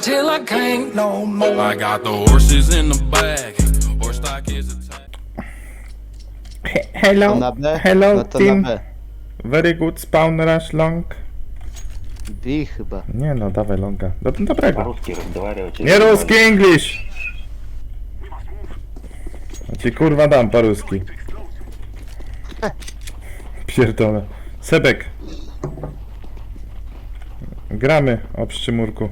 till I can't no more. I got the horses in the back. Horse stock is attacked. He- Hello, To na B? hello No to team. na B. Very good spawn rush long. B chyba. Nie no, dawaj longa. Do, dobrego. По-русски разговаривайте. Nie ruski English! Ja ci kurwa dam paruski. Pierdolę. Sebek. Gramy o pszczymurku.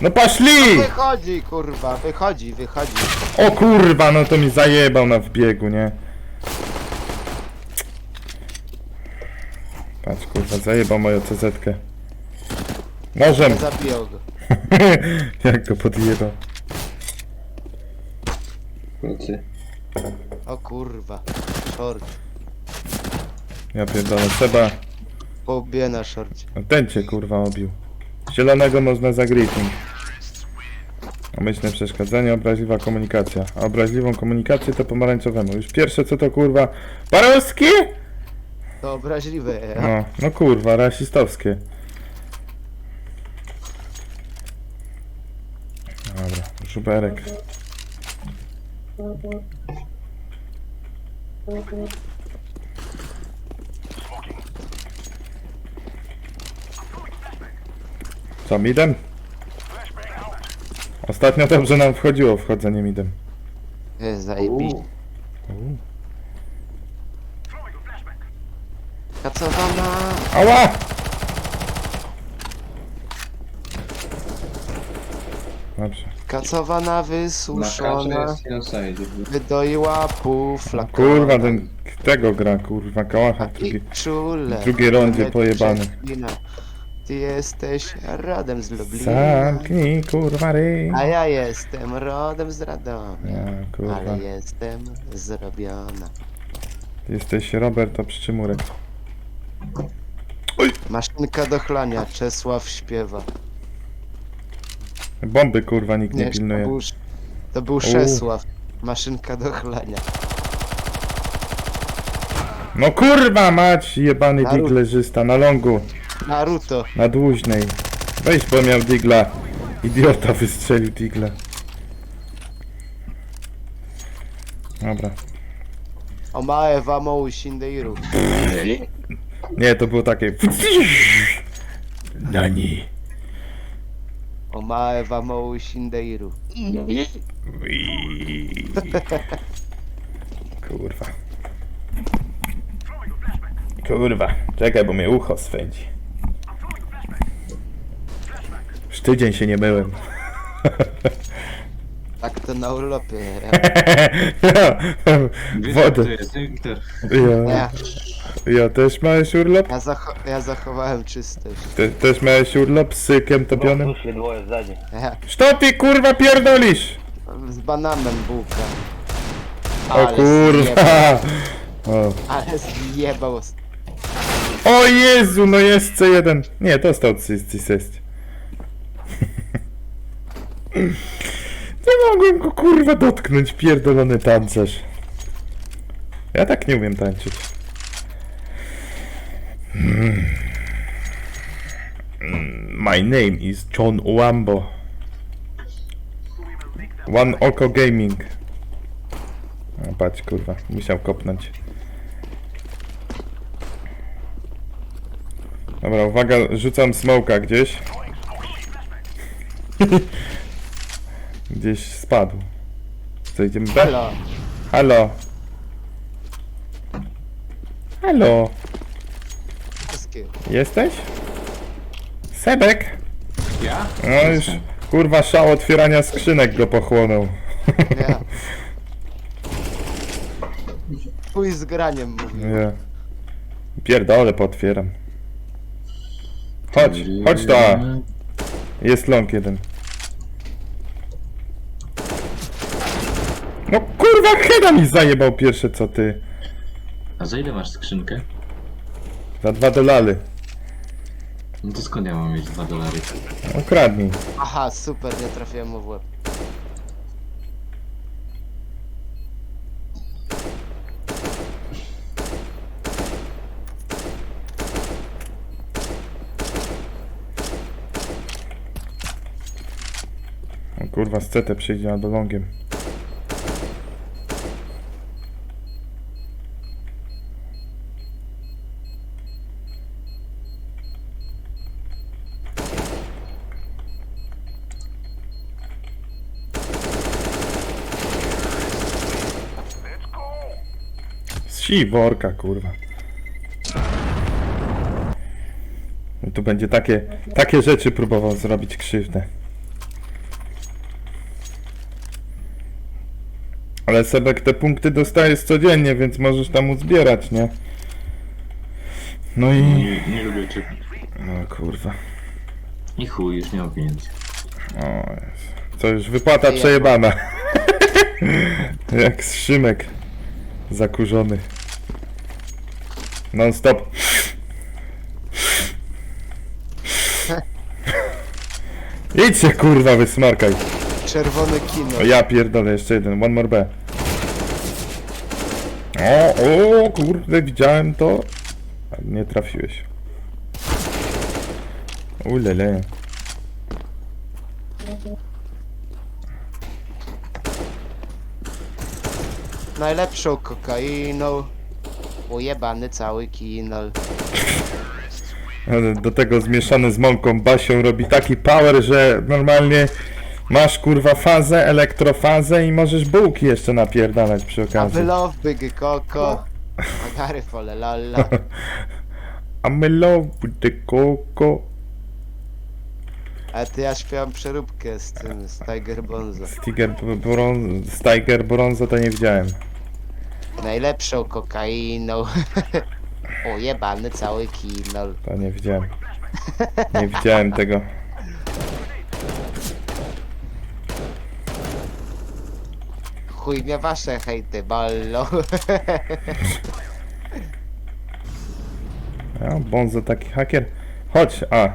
No poszli! Wychodzi, kurwa, wychodzi, wychodzi. O kurwa, no to mi zajebał na wbiegu, nie? Patrz kurwa, zajebał moją CZ-kę. Nożem! Zabiją go. Jak go podjebał. O kurwa. Short. Ja pierdolę, Seba. Pobiję na shorcie. No ten cię kurwa obił. Zielonego można za griffing. Omyślne przeszkadzanie, obraźliwa komunikacja. A obraźliwą komunikację to pomarańczowemu. Już pierwsze co to kurwa... Paruski? To obraźliwe. No, no kurwa, rasistowskie. Dobra, żuberek. Co, midem? Ostatnio dobrze nam wchodziło wchodzenie midem. Jest zajebiście. Kacowana. Ała! Dobrze. Kacowana, wysuszona. Wydoiła pół flakona. Kurwa, ten tego gra, kurwa, kałacha w drugiej. Czule. w drugiej rundzie Konie pojebany. Ty jesteś rodem z Lublina. Zamknij, kurwa, ryj. A ja jestem rodem z Radomia. Ja, kurwa. Ale jestem zrobiona. Ty Jesteś Robert Obszczymurek. Maszynka do chlania, Czesław śpiewa. Bomby, kurwa, nikt nie Nie, to pilnuje. był, to był Czesław. Maszynka do chlania. No kurwa, mać, jebany diglerzysta na longu, Naruto. na dłużnej. Weź, bo miał digla. Idiota wystrzelił digla. Dobra. Omae wamou shindeiru. Nie, to było takie... Nani. Omae wamou shindeiru. Kurwa. Kurwa. Czekaj, bo mnie ucho swędzi. Już tydzień się nie myłem. Tak to na urlopie. No, Wodę. Wody. Ja, Ja, też miałeś urlop? ja, zacho- ja zachowałem czystość. Też miałeś urlop z sykiem topionym? Poszli dwoje zdań. Co ty kurwa pierdolisz? z bananem bułka. O kurwa! O. ale zjebał. o Jezu, no jest C1. Nie, dostał cyst, cyst. Nie mogłem go kurwa dotknąć, pierdolony tancerz. Ja tak nie umiem tańczyć. Mm. Mm, My name is John Wambo. One Oko Gaming. O, patrz kurwa, musiał kopnąć. Dobra, uwaga, rzucam smoka gdzieś. gdzieś spadł. Co, idziemy B? Halo. Halo. Halo. Jesteś? Sebek? Ja? No już, kurwa, szał otwierania skrzynek go pochłonął. Ja. Chuj z graniem mówił. Nie. Pierdolę, potwieram. Chodź, chodź tu. Jest long jeden. No kurwa, Heda mi zajebał pierwsze co ty. A za ile masz skrzynkę? Za dwa dolary. No to skąd ja mam mieć 2 dolary? Okradnij. Aha, super, nie trafiłem mu w łeb. O kurwa, z CT przyjdzie albo longiem. Z siworka, kurwa. I tu będzie takie, takie rzeczy próbował zrobić krzywdę. Ale Sebek te punkty dostajesz codziennie, więc możesz tam uzbierać, nie? No i... Nie, nie lubię czekać. No kurwa. I chuj, już nie mam pieniędzy. O Jezu. Co już wypłata Ja- przejebana. Jak Szymek. Zakurzony. Non stop. Idź się kurwa wysmarkaj. Czerwone kino. O ja pierdolę, jeszcze jeden, one more B. O, o, kurde, widziałem to. A Nie trafiłeś. Ulele. Najlepszą kokainą. Ujebany cały kinol. Ale Do tego zmieszany z mąką Basią robi taki power, że normalnie masz kurwa fazę, elektrofazę i możesz bułki jeszcze napierdalać przy A okazji. love big koko. A Gary fole lalla. I'm love the coco. A ty ja śpiewam przeróbkę z tym, z Tiger Bonzo. Stiger Bron... Stiger Bronzo to nie widziałem. Najlepszą kokainą. Ujebany cały kinol. To nie widziałem. Nie widziałem tego. Chuj mnie wasze hejty, ballo. Ja, Bonzo taki haker. Chodź, a.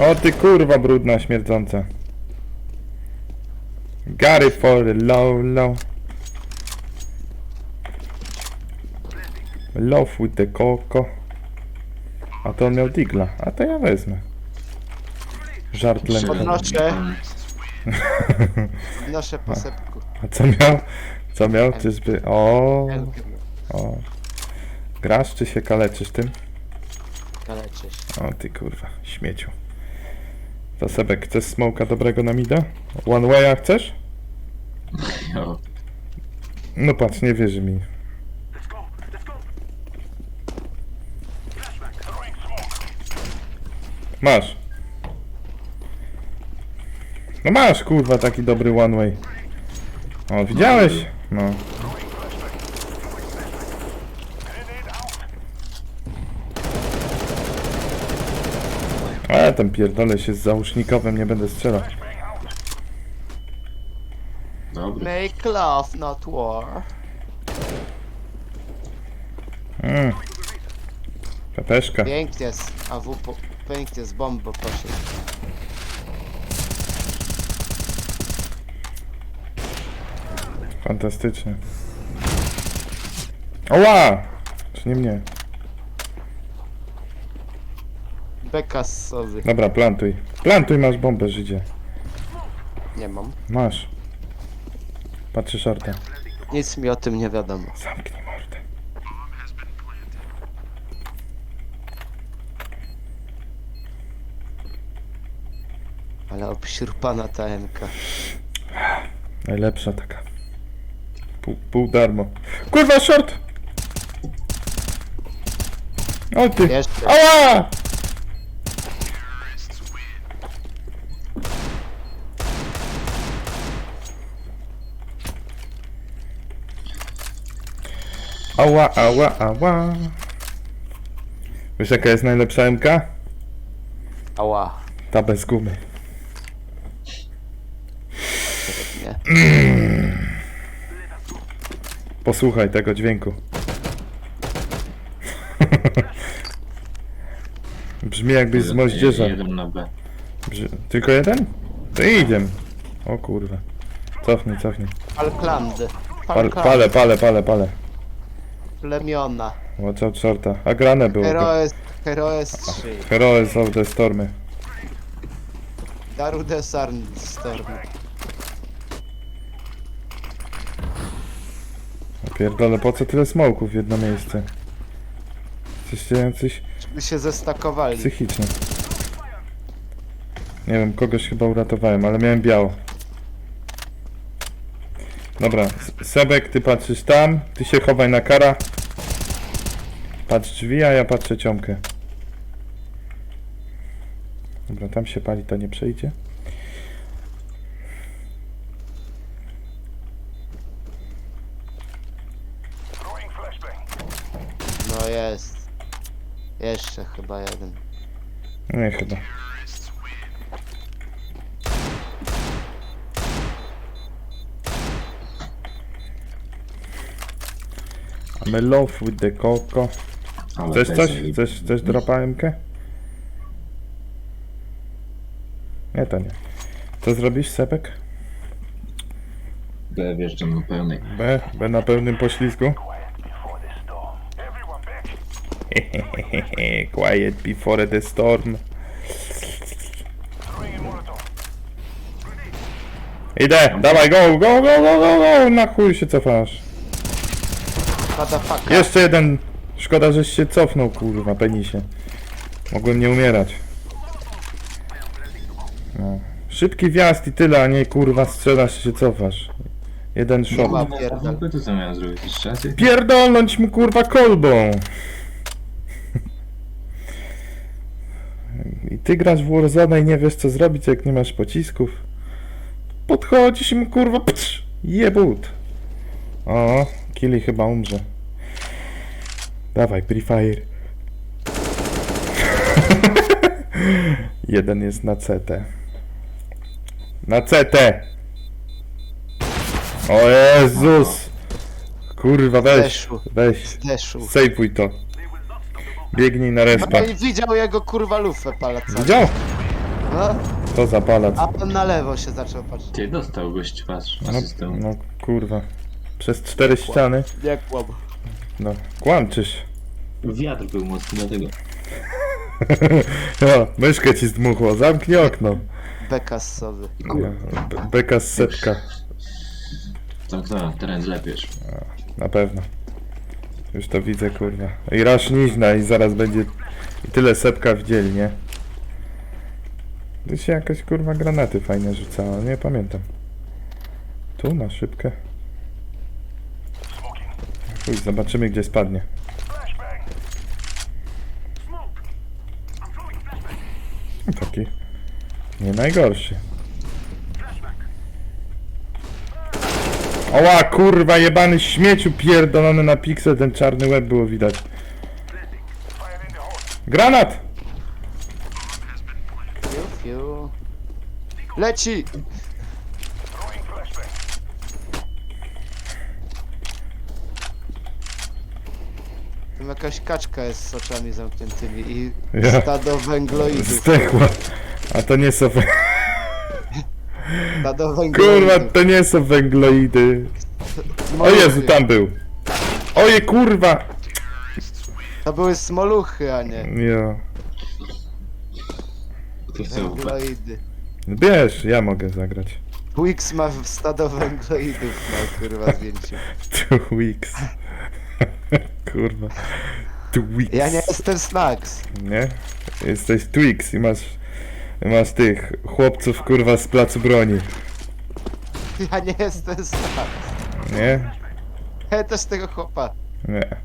O ty kurwa brudna, śmierdząca. Gary for low, low. Love with the coco. A to on miał digla. A to ja wezmę. Żart lęka. Podnoszę. Noszę po sepku. A co miał? Co miał? Czyżby... O, o. Grasz czy się kaleczysz tym? Kaleczysz. O ty kurwa, śmieciu. To Sebek, chcesz smoka dobrego na mida? One way'a chcesz? Jo. No patrz, nie wierzy mi. Masz. No masz kurwa taki dobry one way. O, widziałeś? No. Ale ten pierdolę się z załóżnikowym nie będę strzelał. Dobry. Make love, not war. Mm. Pepeszka. Pięknie z AW, po, pięknie z bombo poszedł. Fantastycznie. Oła! Czy nie mnie? Beka z sowy. Dobra, plantuj. Plantuj, masz bombę, Żydzie. Nie mam. Masz. Patrzy shorta. Nic mi o tym nie wiadomo. Zamknij mordę. Ale obśrupana ta MK. Najlepsza taka. Pół, pół darmo. Kurwa, short! O ty! Jeszcze. Ała! Ała, ała, ała. Wiesz jaka jest najlepsza MK? Ała. Ta bez gumy. Posłuchaj tego dźwięku. Brzmi jakbyś z moździerza. Jeden na B. Brzy... Tylko jeden? To idziemy. O kurwa. Cofnij, cofnij. Falklandy. Pal, Falklandy. pale, pale, pale, pale. Plemiona. Watch out shorta. A grane było. Heroes, Heroes 3. Heroes of the Stormy. Daru Desarn Storm. Pierdolę, po co tyle smoków w jedno miejsce? Jesteście jacyś Żeby się zestakowali. psychicznie. Nie wiem, kogoś chyba uratowałem, ale miałem biało. Dobra, S- Sebek, ty patrzysz tam, ty się chowaj na kara. Patrz drzwi, a ja patrzę ciomkę. Dobra, tam się pali, to nie przejdzie. No jest. Jeszcze chyba jeden. Nie, chyba. I'm in love with the coco. Ale Chcesz też coś? nie lubię. Chcesz, chcesz dropa MK? Nie, to nie. Co zrobisz, Sepek? B wjeżdżam na pełnej. B? B na pełnym poślizgu? Quiet before the storm. Idę, dawaj, go, go, go, go, go, go, na chuj się cofasz. Motherfucker. Jeszcze jeden, szkoda, żeś się cofnął, kurwa, penisie. Mogłem nie umierać. No. Szybki wjazd i tyle, a nie kurwa strzelasz i się cofasz. Jeden shot. ma- No, pierdol. no, to co miałem zrobić? Jeszcze raz? Pierdolnąć mu kurwa kolbą! I ty grasz w Warzone i nie wiesz co zrobić jak nie masz pocisków. Podchodzisz i mu kurwa psz, jebut. O, Kili chyba umrze. Dawaj, Free Fire. Jeden jest na CT. Na CT! O Jezus! Kurwa, weź, weź, Deszu. sejpuj to. Biegnij na respa. No i widział jego kurwa lufę palacami. Widział? No, To za palac. a on na lewo się zaczął patrzeć. Ty dostał gość, patrz, No, no kurwa. Przez cztery ściany. Nie kłam. No, kłamczysz. Wiatr był mocny, dlatego. O, myszkę ci zdmuchło, zamknij okno. Beka z sowy. Be- Beka z setka, Tak, tak, teren zlepiesz. na pewno. Już to widzę, kurwa. I rasz niźna i zaraz będzie tyle sepka widzieli, nie? Tu się jakaś kurwa granaty fajnie rzucała, nie pamiętam. Tu na szybkę. Chuj, zobaczymy gdzie spadnie. Taki nie najgorszy. Oła kurwa jebany śmieciu pierdolony na piksel, ten czarny łeb było widać. Granat! Fiu, fiu. Leci! Tam jakaś kaczka jest z oczami zamkniętymi i Ja. stado węgloidów. Zdechła. A to nie są... Kurwa, to nie są węgloidy. O. Jezu, tam był. Oje kurwa! To były smoluchy, a nie chce ufać? węgloidy. Wiesz, ja mogę zagrać. Wix ma w- stado węgloidów na kurwa zdjęciu. Two weeks. kurwa. Two weeks. Ja nie jestem Snacks. Nie? Jesteś Twix i masz... Masz tych chłopców kurwa z placu broni. Ja nie jestem Snacks. Nie? Ja też tego chłopa. Nie.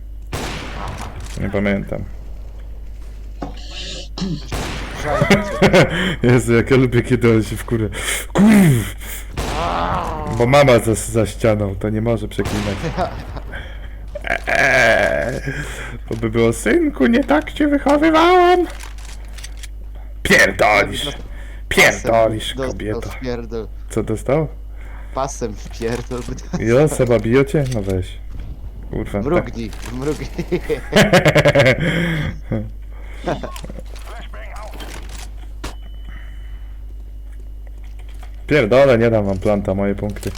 Nie pamiętam. Jezu, jak ja lubię kiedy on się wkurza. Kurw! Bo mama za, za ścianą, to nie może przeklinać. Eee, bo by było, synku, nie tak cię wychowywałam. Pierdolisz. Pierdolisz, Pierdol. Co dostał? Pasem pierdol. Jo, Seba biją cię? No weź. Kurwa. tak. Mrugnij, mrugnij. Pierdolę, nie dam wam planta, moje punkty.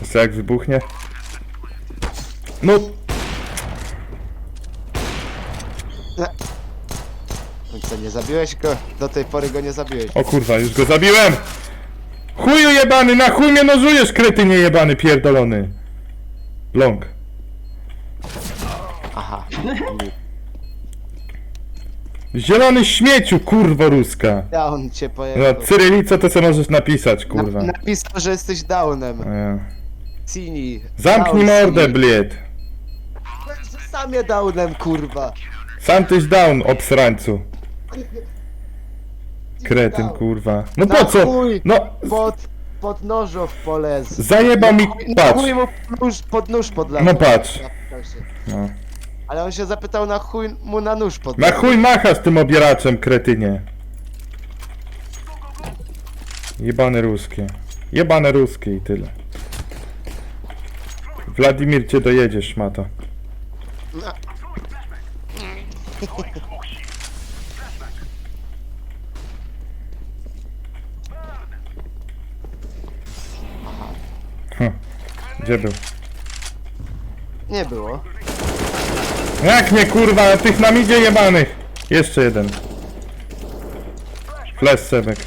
Jeszcze jak wybuchnie. No! No co, nie zabiłeś go? Do tej pory go nie zabiłeś. O kurwa, już go zabiłem! Chuju jebany, na chuj mnie nożujesz, kretynie jebany, pierdolony! Long. Aha. Zielony śmieciu, kurwo ruska! On cię No, pojechał. cyrylica to co możesz napisać, kurwa. Na, napisał, że jesteś downem. Ja. Cini. Zamknij Down, mordę, Cini. bliet! Sam je downem, kurwa. Sam tyś down, obsrańcu. Kretyn, kurwa. No po co? No, Pod, pod nożów polez. zajebał mi... Na Patrz. chuj mu nóż, pod nóż podlał. No patrz. No. Ale on się zapytał na chuj mu na nóż Na podlał. chuj machasz tym obieraczem, kretynie. Jebane ruskie. Jebane ruskie i tyle. Wladimir cię dojedziesz, szmato. Hm. Gdzie był? Nie było. Jak nie kurwa, tych nam idzie jebanych! Jeszcze jeden. Flash sebek.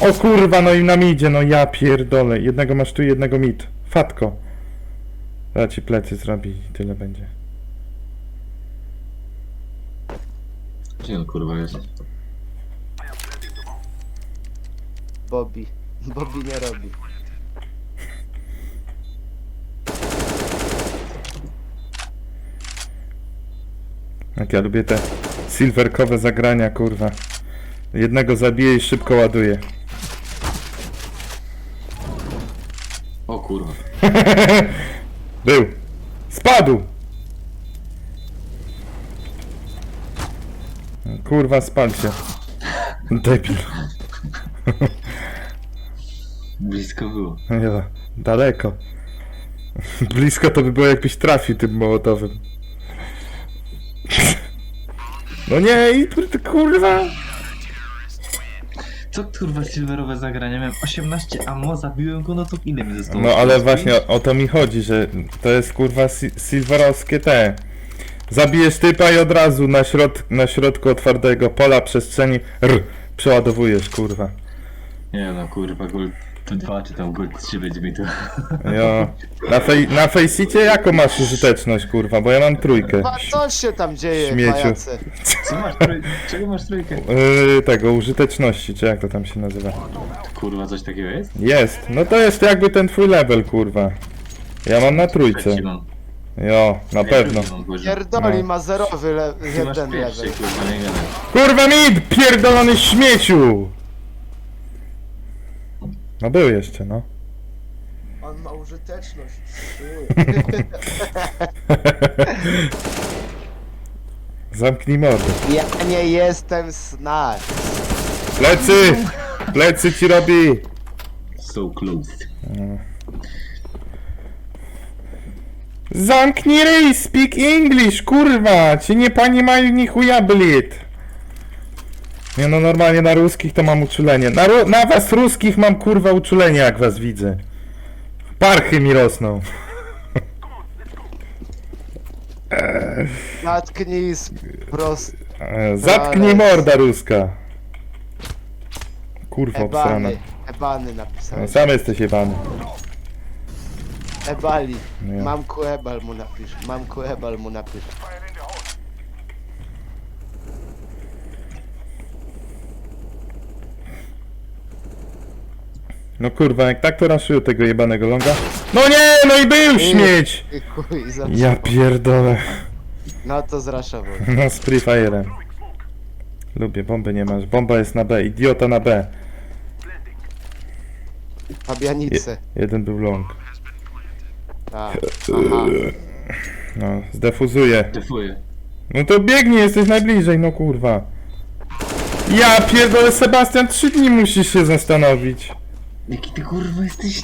O kurwa, no i nam idzie, no ja pierdolę. Jednego masz tu, jednego mit. Fatko. Ja ci plecy zrobi i tyle będzie. Gdzie on kurwa jest? Bobby. Bobby nie robi. Jak ja lubię te silverkowe zagrania, kurwa. Jednego zabiję i szybko ładuję. O kurwa. Był. Spadł! Kurwa, spal się. Debil. Blisko było. Ja, daleko. Blisko to by było jakbyś trafił tym mołotowym. No nie, i ty- kurwa. Co kurwa silverowe zagrania? Miałem 18 ammo, zabiłem go, no to ile mi zostało? No ale właśnie o, o to mi chodzi, że to jest kurwa si silverowskie te. Zabijesz typa i od razu na, środ na środku otwartego pola przestrzeni r przeładowujesz, kurwa. Nie no kurwa, gold 2 czy tam gold 3 będzie mi to. Jo. Na, fej na Faceicie jaką masz użyteczność, kurwa, bo ja mam trójkę. A co się tam dzieje, Śmieciu. pajace? Co masz trój... Czego masz trójkę? Yy, tego, użyteczności, czy jak to tam się nazywa? Kurwa, coś takiego jest? Jest, no to jest jakby ten twój level, kurwa. Ja mam na trójce. Trzeci mam. Jo, na Ja pewno. drugi mam, Boże. Pierdoli No. ma zerowy le Ty masz jeden pierwszy, level. kurwa, nie gadaj. Kurwa mid, pierdolony śmieciu! No był jeszcze, no. On ma użyteczność. Zamknij mordę. Ja nie jestem snar. Plecy! Plecy ci robi! So close. Zamknij ryj, speak English, kurwa! Ci nie pani mają ni chuja blit. Nie no, normalnie na ruskich to mam uczulenie. Na, ru- na was ruskich mam kurwa uczulenie, jak was widzę. Parchy mi rosną. Natknij z prost... E, Zatknij morda ruska. Kurwa obsrana. Ebany. Ebany No, napisałem. sam jesteś jebany. Ebali. Nie. Mam kuebal mu napisz. Mam kuebal mu napisz. No kurwa, jak tak to raszują tego jebanego longa. No nie, no i był śmieć! I chuj, za Ja pierdolę. No to zraszował. No z Free Fire'em. Lubię, bomby nie masz. Bomba jest na B, idiota na B. Fabianice. Jeden był long. Tak. Aha. No, zdefuzuje. Defuję. No to biegnij, jesteś najbliżej, no kurwa. Ja pierdolę, Sebastian, trzy dni musisz się zastanowić. Jaki ty kurwa jesteś?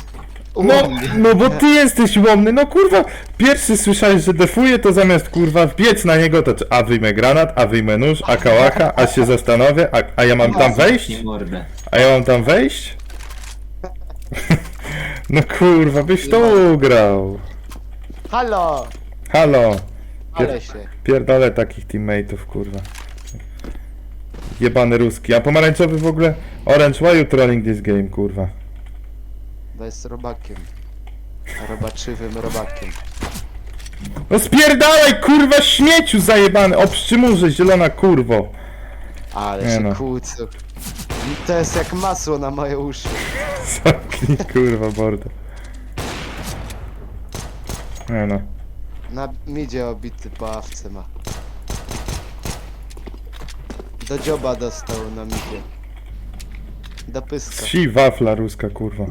No, no bo ty jesteś łomny, no kurwa. Pierwszy słyszałeś, że defuje, to zamiast kurwa wbiec na niego, to czy- a wyjmę granat, a wyjmę nóż, a kałacha, a się zastanowię, a, a ja mam tam wejść? Nie mordę. A ja mam tam wejść? No kurwa, byś to ugrał. Halo! Halo, się. Pierdolę takich teammateów, kurwa. Jebany ruski. A pomarańczowy w ogóle? Orange, why you trolling this game, kurwa? Bo jest robakiem. Robaczywym robakiem. No spierdalaj, kurwa, śmieciu zajebany! O pszczymurze, zielona kurwo! Ale Nie się no. kłócą. To jest jak masło na moje uszy. Zamknij, kurwa, bordę. Nie no. Na midzie obity po awce ma. Do dzioba dostał na midzie. Do pyska. Si wafla ruska, kurwa.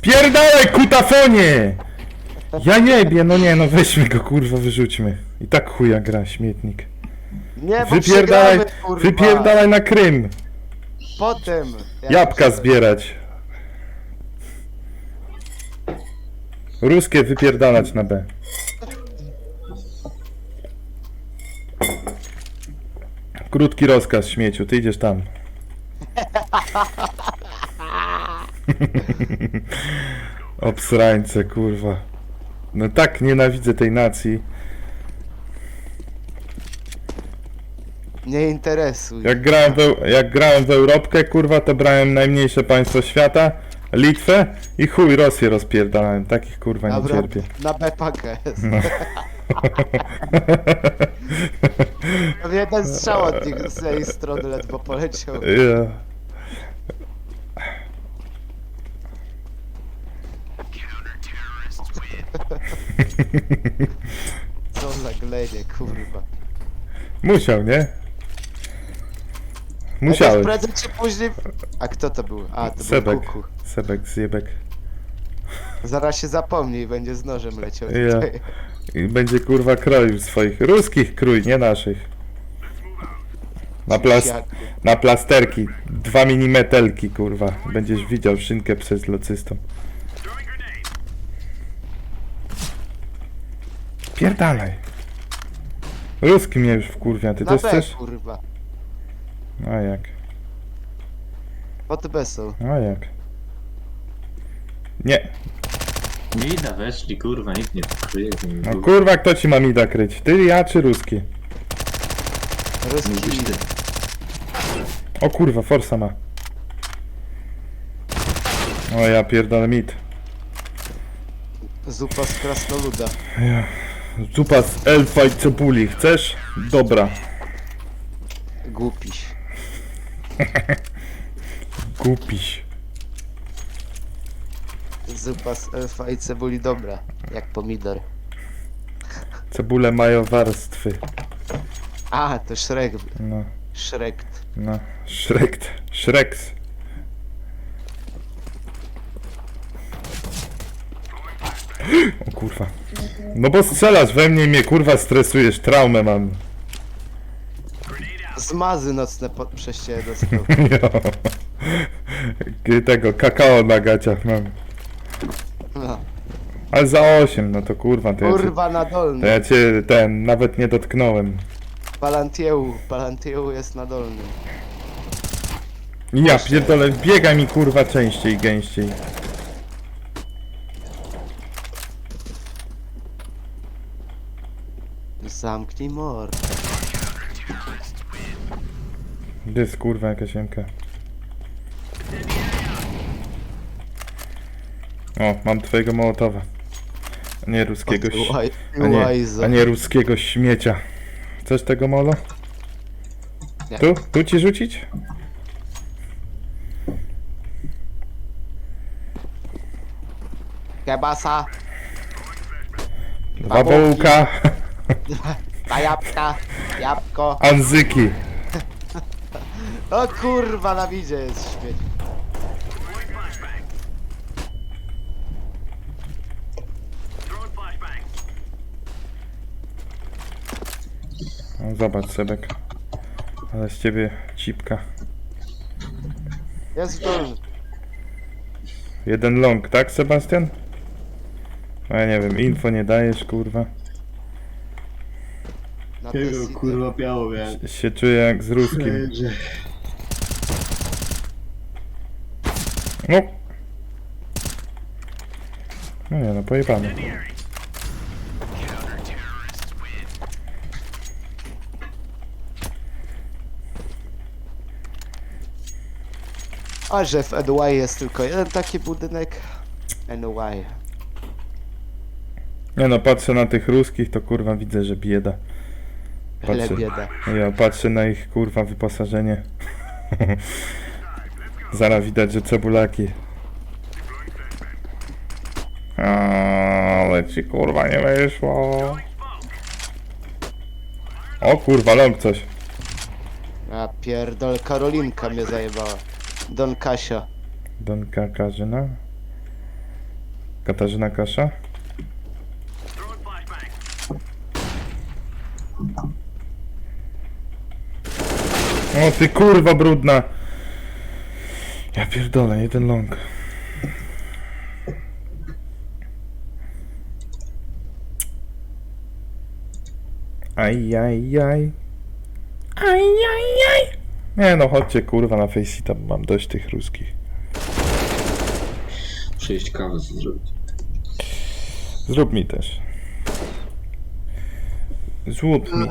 Spierdalaj, kutafonie! Ja jebie, no nie, no weźmy go, kurwa, wyrzućmy. I tak chuja gra, śmietnik. Nie, bo Wypierdalaj, przegramy, kurwa. wypierdalaj na Krym. Potem. jak Jabłka przegramy. zbierać. Ruskie wypierdalać na B. Krótki rozkaz śmieciu, ty idziesz tam. Obsrańce, kurwa. No tak nienawidzę tej nacji. Nie interesuj. Jak grałem, w, jak grałem w Europkę, kurwa, to brałem najmniejsze państwo świata, Litwę i chuj Rosję rozpierdalałem. Takich kurwa nie Dobra, cierpię. na B pakę jest. No. Jeden strzał od nich z tej strony ledwo poleciał. Ja. Co za glenie, kurwa. Musiał, nie? Musiałeś. Prędzej czy później... A kto to był? A, to Sebek. był Kuku. Sebek, zjebek. Zaraz się zapomni i będzie z nożem leciał Ja. tutaj. I będzie kurwa kroił swoich. Ruskich krój, nie naszych. Na, plas na plasterki. Dwa minimetelki, kurwa. Będziesz widział szynkę przez locystą. Pierdalaj. Ruski mnie już wkurwia, ty Na też B, chcesz? kurwa. A jak? Pod B są. A jak? Nie. Nie da weszli, kurwa, nikt nie kryje. No kurwa, kto ci ma mida kryć? Ty, ja czy ruski? Ruski. O kurwa, forsa ma. O ja pierdolę mit. zupa z krasnoluda. Zupa z elfa i cebuli, chcesz? Dobra. Głupiś. Kupiś. Zupa z elfa i cebuli dobra. Jak pomidor. Cebule mają warstwy. A, to Shrek. No, Shrek. no. Shrekt. Shreks. O kurwa. No bo strzelasz we mnie i mnie kurwa stresujesz, traumę mam. Zmazy nocne pod przez ciebie dostał. Jo. Tego kakao na gaciach mam. No. Ale za 8, no to kurwa, to ja, cię, Kurwa na to dolnym. ja cię ten nawet nie dotknąłem. Palantieł. Palantieł jest na dolnym. Ja pierdolę, biega mi kurwa częściej, gęściej. Zamknij mordę. Gdzie jest kurwa jakaś? O, mam twojego mołotowa. A nie ruskiego ś- Łaj, a nie, łajzo. a nie ruskiego śmiecia. Chcesz tego molo? Nie. Tu? Tu ci rzucić? Kebasa. Dwa bołka, Na jabłka. Jabłko. anzyki. O kurwa na widzie jest śmieć. No, zobacz Sebek. Ale z ciebie cipka. Jest dolny. Jeden long, tak Sebastian? A ja nie wiem, info nie dajesz kurwa. Na Tego, testy. kurwa, biało miałem. Się czuję jak z ruskim. No, No nie no, pojebane. A że w NY jest tylko jeden taki budynek. NY. Nie no, patrzę na tych ruskich, to kurwa widzę, że bieda. Ale Patrzę. bieda. Ja patrzę na ich kurwa wyposażenie. Zaraz widać, że cebulaki. Ale ci kurwa nie wyszło. O kurwa, long coś. A pierdol, Karolinka mnie zajebała. Don Kasia. Donka Katarzyna. Katarzyna Kasza. O ty kurwa brudna. Ja pierdolę, jeden long. Aj, aj, aj. Aj, aj, aj. Nie no, chodźcie kurwa na Faceita, bo mam dość tych ruskich. Przyjść kawę zrobić. Zrób mi też. Złup mi.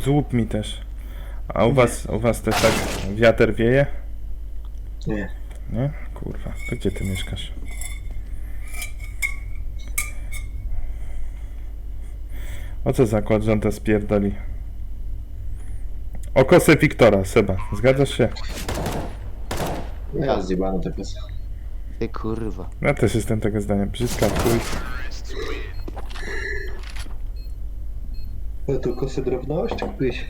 Złup mi też. A u was, u was też tak wiatr wieje? Nie. Nie? Kurwa, to gdzie ty mieszkasz? O co zakład rząda spierdoli? O kosę Wiktora, Seba. Zgadzasz się? Ja zjebano te pesy. Ty kurwa. Ja też jestem tego zdania. Brzydka w chuj. Ale tu kosy drobność? Kupiłeś?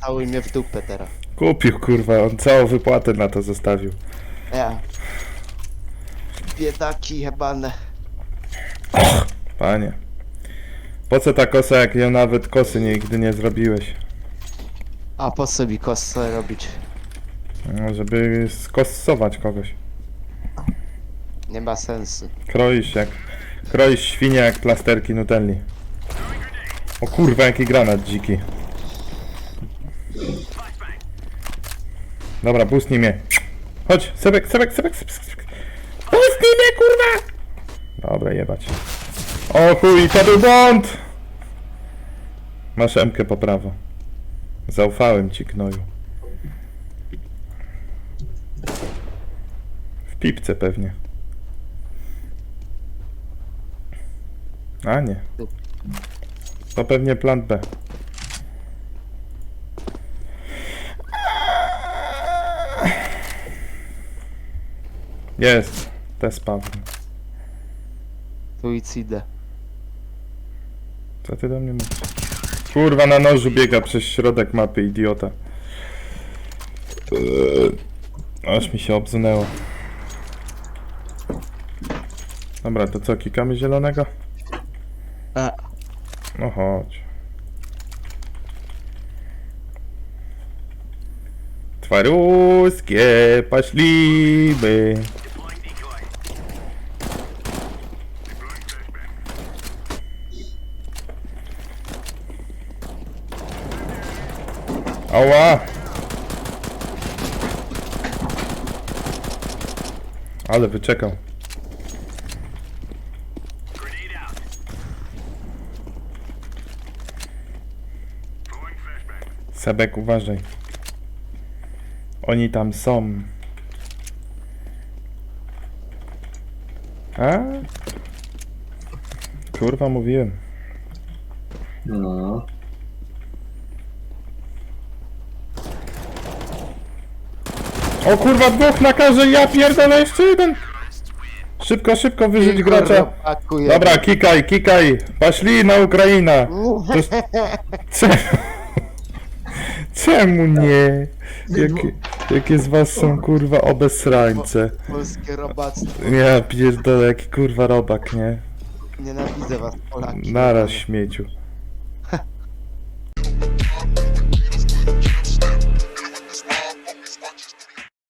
Całuj mnie w dupę teraz. Kupił kurwa, on całą wypłatę na to zostawił. Ja. Biedaki jebane. Panie. Po co ta kosa, jak ja nawet kosy nigdy nie zrobiłeś? A po co mi kosę robić? No, żeby skosować kogoś. Nie ma sensu. Kroisz jak... Kroisz świnie jak plasterki Nutelli. O kurwa, jaki granat dziki. Dobra, pustnij mnie. Chodź, sebek, sebek, sebek, sebek, sebek. Pustnij mnie, kurwa! Dobra, jebać. O chuj, to był błąd! Masz emkę po prawo. Zaufałem ci, gnoju. W pipce pewnie. A nie. To pewnie plan B. Jest. Te spawn. Suicidę. Co ty do mnie mówisz? Kurwa na nożu biega przez środek mapy, idiota. Eee, Aż mi się obsunęło. Dobra, to co, kikamy zielonego? A. No chodź. Twaruskie, poszliby. Ała! Ale wyczekał. Sebek, uważaj. Oni tam są. A? Kurwa, mówiłem. No. O kurwa, dwóch na karze, ja pierdolę, jeszcze jeden! Szybko, szybko, wyrzuć gracza. Pakuję. Dobra, kikaj, kikaj. Poszli na Ukrainę. To jest- Czemu? Czemu nie? Jakie, jakie z was są kurwa obesrańce? Polskie robactwo. Ja pierdolę, jaki kurwa robak, nie? Nienawidzę was, Polaki. Naraz śmieciu.